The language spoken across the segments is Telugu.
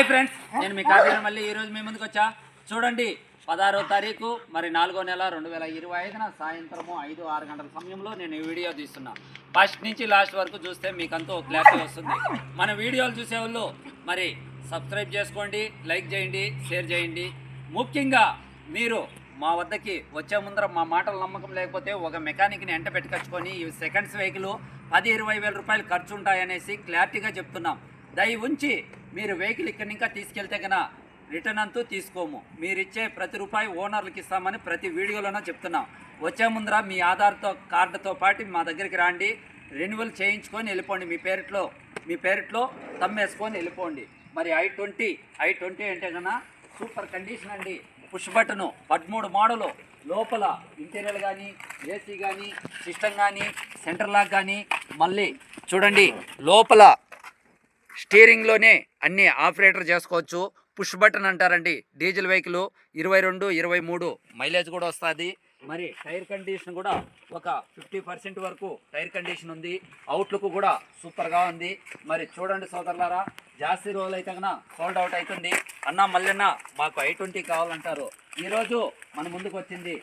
హాయ్ ఫ్రెండ్స్ నేను మీ కాపీ మళ్ళీ ఈ రోజు మీ ముందుకు వచ్చా. చూడండి పదహారో తారీఖు మరి నాలుగో నెల రెండు వేల ఇరవై ఐదున సాయంత్రము ఐదు ఆరు గంటల సమయంలో నేను ఈ వీడియో తీస్తున్నా. ఫస్ట్ నుంచి లాస్ట్ వరకు చూస్తే మీకంతా ఒక క్లారిటీ వస్తుంది. మన వీడియోలు చూసే వాళ్ళు మరి సబ్స్క్రైబ్ చేసుకోండి లైక్ చేయండి షేర్ చేయండి. ముఖ్యంగా మీరు మా వద్దకి వచ్చే ముందర మా మాటలు నమ్మకం లేకపోతే ఒక మెకానిక్ని ఎంట పెట్టుకొచ్చుకొని ఈ సెకండ్స్ వెహికల్ పది ఇరవై వేల రూపాయలు ఖర్చు ఉంటాయనేసి క్లారిటీగా చెప్తున్నాం. దయ ఉంచి మీరు వెహికల్ ఇక్కడి ఇంకా తీసుకెళ్తే కన్నా రిటర్న్ అంతూ తీసుకోము. మీరు ఇచ్చే ప్రతి రూపాయి ఓనర్లకు ఇస్తామని ప్రతి వీడియోలోనూ చెప్తున్నాం. వచ్చే ముందర మీ ఆధార్తో కార్డుతో పాటు మా దగ్గరికి రండి. రెన్యువల్ చేయించుకొని వెళ్ళిపోండి. మీ పేరిట్లో మీ పేరిట్లో తమ్మేసుకొని వెళ్ళిపోండి. మరి ఐ ట్వంటీ ఐ ట్వంటీ అంటే కన్నా సూపర్ కండిషన్ అండి. పుష్ బటను పదమూడు మోడలు. లోపల ఇంటీరియర్ కానీ ఏసీ కానీ సిస్టమ్ కానీ సెంటర్ లాక్ కానీ మళ్ళీ చూడండి. లోపల స్టీరింగ్లోనే అన్ని ఆపరేటర్ చేసుకోవచ్చు. పుష్ బటన్ అంటారండి. డీజిల్ వెహికల్ ఇరవై రెండు ఇరవై మూడు మైలేజ్ కూడా వస్తుంది. మరి టైర్ కండిషన్ కూడా ఒక ఫిఫ్టీ పర్సెంట్ వరకు టైర్ కండిషన్ ఉంది. అవుట్లుక్ కూడా సూపర్గా ఉంది. మరి చూడండి సోదరులారా జాస్తి రోజులు అయితే కన్నా సోల్డ్ అవుట్ అవుతుంది. అన్న మల్లన్న మాకు ఐ ట్వంటీ కావాలంటారు. ఈరోజు మన ముందుకు వచ్చింది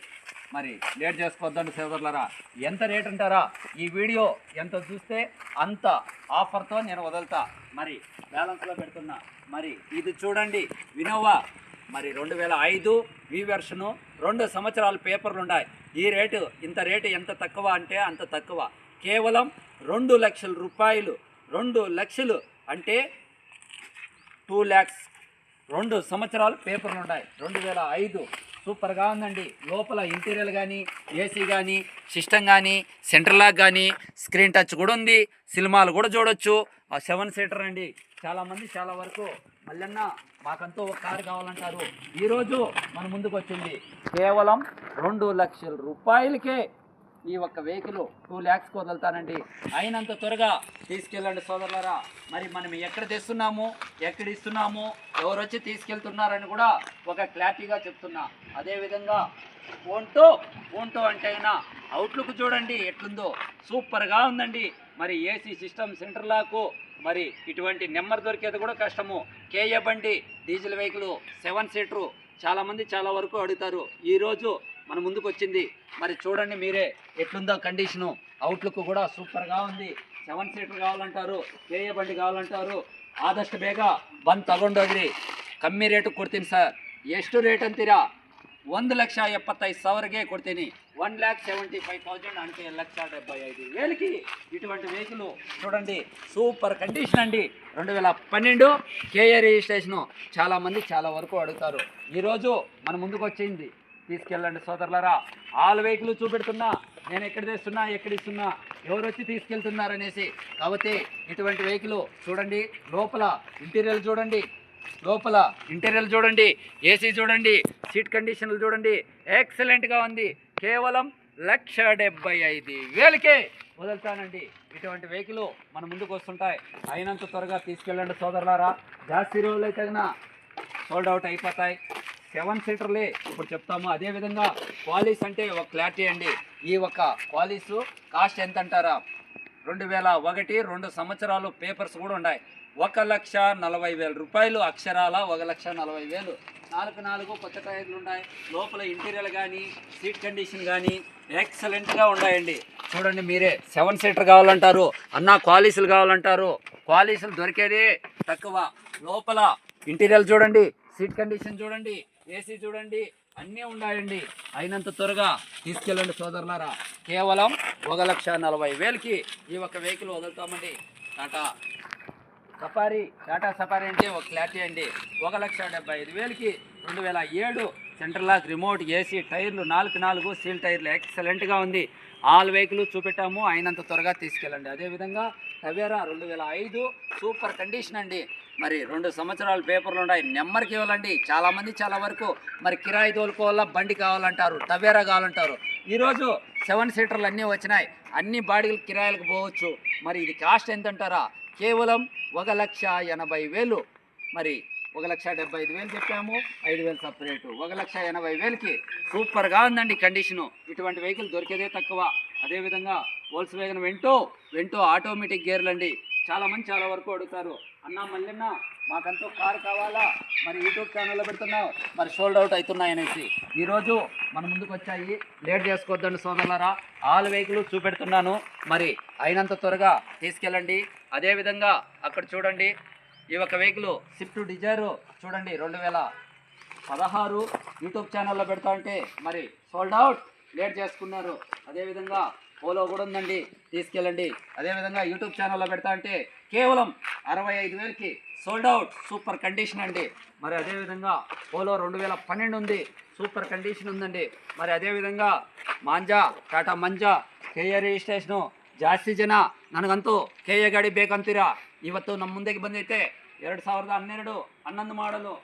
మరి లేట్ చేసుకోవద్దండి సోదరులరా. ఎంత రేట్ అంటారా? ఈ వీడియో ఎంత చూస్తే అంత ఆఫర్తో నేను వదులుతా. మరి బ్యాలెన్స్లో పెడుతున్నా. మరి ఇది చూడండి వినోవా. మరి రెండు వేల ఐదు వి వెర్షను రెండు సంవత్సరాల పేపర్లు ఉన్నాయి. ఈ రేటు ఇంత రేటు ఎంత తక్కువ అంటే అంత తక్కువ. కేవలం రెండు లక్షల రూపాయలు. రెండు లక్షలు అంటే టూ ల్యాక్స్ రెండు సంవత్సరాలు పేపర్లు ఉన్నాయి రెండు వేల ఐదు. సూపర్గా ఉందండి. లోపల ఇంటీరియర్ కానీ ఏసీ కానీ సిస్టమ్ కానీ సెంటర్ లాక్ కానీ స్క్రీన్ టచ్ కూడా ఉంది. సినిమాలు కూడా చూడొచ్చు. ఆ సెవెన్ సీటర్ అండి. చాలామంది చాలా వరకు మళ్ళన్న మాకంతా ఒక కారు కావాలంటారు. ఈరోజు మన ముందుకు వచ్చింది. కేవలం రెండు లక్షల రూపాయలకే ఈ ఒక్క వెహికల్ టూ ల్యాక్స్కి వదులుతానండి. అయినంత త్వరగా తీసుకెళ్ళండి సోదరులరా. మరి మనం ఎక్కడ తెస్తున్నాము? ఎక్కడ ఇస్తున్నాము? ఎవరు వచ్చి తీసుకెళ్తున్నారని కూడా ఒక క్లారిటీగా చెప్తున్నా. అదేవిధంగా ఫోన్తో ఫోన్తో అంటే అయినా అవుట్లుక్ చూడండి ఎట్లుందో. సూపర్గా ఉందండి. మరి ఏసీ సిస్టమ్ సెంటర్ లాకు మరి ఇటువంటి నెంబర్ దొరికేది కూడా కష్టము. కేఏ బండి డీజిల్ వెహికల్ సెవెన్ సీటరు చాలామంది చాలా వరకు అడుగుతారు. ఈరోజు మన ముందుకు వచ్చింది మరి చూడండి మీరే ఎట్లుందో కండిషను అవుట్లుక్ కూడా సూపర్గా ఉంది సెవెన్ సీటర్ ಕಾವಾಲಂಟಾರು కేఏ బండి కావాలంటారు ಆದಷ್ಟು ಬೇಗ ಬಂದು ತಗೊಂಡೋಗ್ರಿ ಕಮ್ಮಿ ರೇಟು ಕೊಡ್ತೀನಿ ಸರ್ ಎಷ್ಟು ರೇಟ್ ಅಂತೀರಾ ಒಂದು ಲಕ್ಷ ಎಪ್ಪತ್ತೈದು ಸಾವಿರಗೆ ಕೊಡ್ತೀನಿ one lakh seventy five thousand అంటే లక్ష డెబ్బై ఐదు వేలకి ఇటువంటి వెహికల్ చూడండి సూపర్ కండిషన్ అండి రెండు వేల పన్నెండు కేఏ రిజిస్ట్రేషను చాలామంది చాలా వరకు అడుగుతారు ఈరోజు మన ముందుకు వచ్చింది తీసుకెళ్ళండి సోదరులారా. ఆల్ వెహికల్ చూపెడుతున్నా నేను ఎక్కడ తెస్తున్నా ఎక్కడ ఇస్తున్నా ఎవరు వచ్చి తీసుకెళ్తున్నారనేసి. కాబట్టి ఇటువంటి వెహికల్ చూడండి లోపల ఇంటీరియర్ చూడండి లోపల ఇంటీరియర్ చూడండి ఏసీ చూడండి సీట్ కండిషన్లు చూడండి ఎక్సలెంట్గా ఉంది. కేవలం లక్ష డెబ్బై ఐదు వేలకే వదులుతానండి. ఇటువంటి వెహికల్ మన ముందుకు వస్తుంటాయి. అయినంత త్వరగా తీసుకెళ్ళండి సోదరులారా. జాస్తి రోజులు అయితే సోల్డ్ అవుట్ అయిపోతాయి. సెవెన్ సీటర్లే ఇప్పుడు చెప్తాము. అదేవిధంగా క్వాలీస్ అంటే ఒక క్లారిటీ అండి. ఈ ఒక క్వాలిస్ కాస్ట్ ఎంత అంటారా రెండు వేల ఒకటి రెండు సంవత్సరాలు పేపర్స్ కూడా ఉన్నాయి. ఒక లక్ష నలభై వేల రూపాయలు అక్షరాల ఒక లక్ష నలభై వేలు. నాలుగు నాలుగు కొత్త టైర్లు ఉన్నాయి. లోపల ఇంటీరియర్ కానీ సీట్ కండిషన్ కానీ ఎక్సలెంట్గా ఉన్నాయండి. చూడండి మీరే. సెవెన్ సీటర్ కావాలంటారు. అన్న క్వాలీసులు కావాలంటారు. క్వాలీసులు దొరికేది తక్కువ. లోపల ఇంటీరియర్ చూడండి. సీట్ కండిషన్ చూడండి. ఏసీ చూడండి అన్నీ ఉన్నాయండి. అయినంత త్వరగా తీసుకెళ్ళండి సోదరులారా. కేవలం ఒక లక్ష నలభై వేలకి ఈ ఒక్క వెహికల్ వదులుతామండి. టాటా సఫారీ టాటా సఫారీ అంటే ఒక క్లారిటీ అండి. ఒక లక్ష డెబ్బై ఐదు వేలకి రెండు వేల ఏడు సెంట్రల్ లాక్ రిమోట్ ఏసీ టైర్లు నాలుగు నాలుగు సీల్ టైర్లు ఎక్సలెంట్గా ఉంది. ఆల్ వెహికల్ చూపెట్టాము అయినంత త్వరగా తీసుకెళ్ళండి. అదేవిధంగా టవేరా రెండు వేల ఐదు సూపర్ కండిషన్ అండి. మరి రెండు సంవత్సరాలు పేపర్లు ఉన్నాయి. నెంబర్కి ఇవ్వాలండి. చాలామంది చాలా వరకు మరి కిరాయి తోలుకోవాలా బండి కావాలంటారు టవేరా కావాలంటారు. ఈరోజు సెవెన్ సీటర్లు అన్నీ వచ్చినాయి. అన్ని బాడీలు కిరాయిలకు పోవచ్చు. మరి ఇది కాస్ట్ ఎంత అంటారా కేవలం ఒక లక్ష ఎనభై వేలు. మరి ఒక లక్ష డెబ్బై ఐదు వేలు చెప్పాము. ఐదు వేలు సపరేటు. ఒక లక్ష ఎనభై వేలకి సూపర్గా ఉందండి కండిషను. ఇటువంటి వెహికల్ దొరికేదే తక్కువ. అదేవిధంగా Volkswagen Vento Vento automatic గేర్లు అండి చాలామంది చాలా వరకు అడుగుతారు. అన్న మల్లెన్న మాకంటూ కారు కావాలా? మరి యూట్యూబ్ ఛానల్లో పెడుతున్నావు. మరి సోల్డ్ అవుట్ అవుతున్నాయి అనేసి. ఈరోజు మన ముందుకు వచ్చాయి. లేట్ చేసుకోవద్దండి సోదరులరా. All vehicle చూపెడుతున్నాను. మరి అయినంత త్వరగా తీసుకెళ్ళండి. అదేవిధంగా అక్కడ చూడండి. ఈ ఒక వెహికల్ స్విఫ్ట్ డిజైర్ చూడండి. రెండు వేల పదహారు యూట్యూబ్ ఛానల్లో పెడతా ఉంటే మరి సోల్డ్ అవుట్ లేట్ చేసుకున్నారు. అదేవిధంగా పోలో కూడా ఉందండి తీసుకెళ్ళండి అదేవిధంగా యూట్యూబ్ ఛానల్లో పెడతా అంటే కేవలం అరవై ఐదు వేలకి సోల్డ్ అవుట్ సూపర్ కండిషన్ అండి మరి అదేవిధంగా పోలో రెండు వేల పన్నెండు ఉంది సూపర్ కండిషన్ ఉందండి మరి అదేవిధంగా Manza Tata Manja K A registration ಜಾಸ್ತಿ ಜನ ನನಗಂತೂ ಕೆ ಎ ಗಾಡಿ ಬೇಕಂತೀರಾ ಇವತ್ತು ನಮ್ಮ ಮುಂದೆಗೆ ಬಂದೈತೆ ಎರಡು ಸಾವಿರದ ಹನ್ನೆರಡು ಹನ್ನೊಂದು ಮಾಡಲು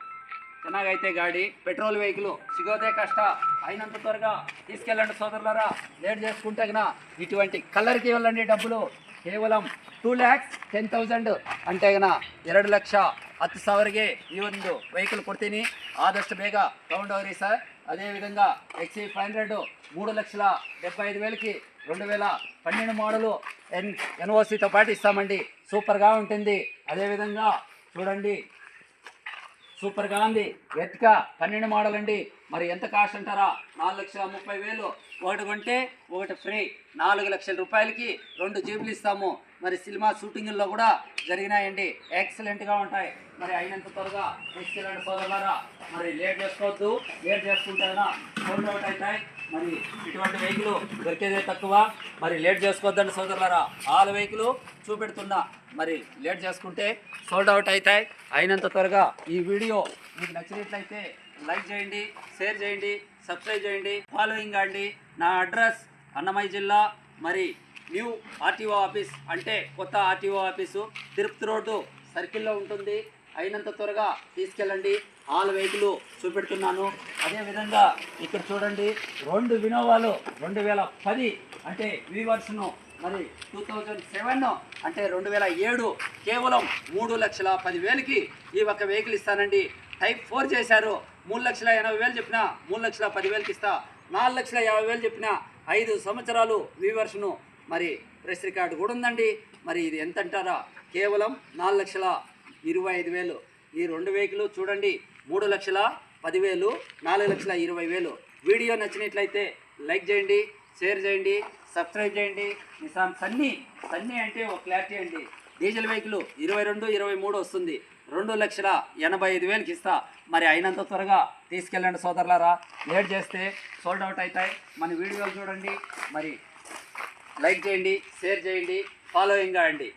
ಚೆನ್ನಾಗೈತೆ ಗಾಡಿ పెట్రోల్ వెహికల్ సిగోదే కష్ట అయినంత త్వరగా తీసుకెళ్ళండి సోదరులారా లేట్ చేసుకుంటే గన ఇటువంటి కలర్కి ఇవ్వాలండి డబ్బులు కేవలం ಟೂ ಲ್ಯಾಕ್ಸ್ ಟೆನ್ ತೌಸಂಡ್ అంటే ಗನ ಎರಡು ಲಕ್ಷ ಹತ್ತು ಸಾವಿರಗೆ ಈ ಒಂದು ವೆಹಿಕಲ್ ಕೊಡ್ತೀನಿ ಆದಷ್ಟು ಬೇಗ ತಗೊಂಡೋಗ್ರಿ ಸರ್ అదేవిధంగా ఎక్సీ ఫైవ్ హండ్రెడ్ మూడు లక్షల డెబ్బై ఐదు వేలకి రెండు వేల పన్నెండు మోడలు ఎన్ ఎన్ఓసితో పాటు ఇస్తామండి సూపర్గా ఉంటుంది అదేవిధంగా చూడండి సూపర్గా ఉంది ఎత్క పన్నెండు మోడల్ అండి మరి ఎంత కాస్ట్ అంటారా? నాలుగు లక్షల ముప్పై వేలు. ఒకటి కొంటే ఒకటి ఫ్రీ. నాలుగు లక్షల రూపాయలకి రెండు జీబులు ఇస్తాము. మరి సినిమా షూటింగుల్లో కూడా జరిగినాయండి. ఎక్సలెంట్గా ఉంటాయి. మరి అయినంత త్వరగా ఎక్సలెంట్ సోదరులారా మరి లేట్ చేసుకోవద్దు. లేట్ చేసుకుంటారా ఫోన్ అవుట్ అవుతాయి. మరి ఇటువంటి వెహికల్ దొరికేదే తక్కువ. మరి లేట్ చేసుకోవద్దండి సోదరులారా. ఆల్ వెహికల్ చూపెడుతున్నా. మరి లేట్ చేసుకుంటే సోల్డ్ అవుట్ అవుతాయి. అయినంత త్వరగా ఈ వీడియో మీకు నచ్చినట్లయితే లైక్ చేయండి షేర్ చేయండి సబ్స్క్రైబ్ చేయండి ఫాలోయింగ్ అండి. నా అడ్రస్ అన్నమయ్య జిల్లా మరి న్యూ ఆర్టీఓ ఆఫీస్ అంటే కొత్త ఆర్టీఓ ఆఫీసు తిరుపతి రోడ్డు సర్కిల్లో ఉంటుంది. అయినంత త్వరగా తీసుకెళ్ళండి. ఆల్ వెహికల్ చూపెడుతున్నాను. అదేవిధంగా ఇక్కడ చూడండి రెండు వినోవాలు రెండు వేల పది అంటే వీవర్స్ను మరి టూ థౌజండ్ సెవెన్ అంటే రెండు వేల ఏడు కేవలం మూడు లక్షల పదివేలకి ఈ ఒక్క వెహికల్ ఇస్తానండి. టైప్ ఫోర్ చేశారు. మూడు లక్షల ఎనభై వేలు చెప్పిన మూడు లక్షల పదివేలకి ఇస్తా. నాలుగు లక్షల యాభై వేలు చెప్పిన ఐదు సంవత్సరాలు వీవర్స్ను మరి ప్రెస్ రికార్డు కూడా ఉందండి. మరి ఇది ఎంత అంటారా? కేవలం నాలుగు లక్షల ఇరవై ఐదు వేలు. ఈ రెండు వెహికల్ చూడండి. మూడు లక్షల పదివేలు నాలుగు లక్షల ఇరవై వేలు. వీడియో నచ్చినట్లయితే లైక్ చేయండి షేర్ చేయండి. సబ్స్క్రైబ్ చేయండి. నిసాన్ సన్నీ సన్నీ అంటే ఒక క్లారిటీ అండి. డీజిల్ వెహికల్ ఇరవై రెండు ఇరవై మూడు వస్తుంది. రెండు లక్షల ఎనభై ఐదు వేలకి ఇస్తా. మరి అయినంత త్వరగా తీసుకెళ్ళండి సోదరులారా. లేట్ చేస్తే సోల్డ్ అవుట్ అవుతాయి. మన వీడియోలు చూడండి. మరి లైక్ చేయండి షేర్ చేయండి ఫాలోయింగ్ అండి.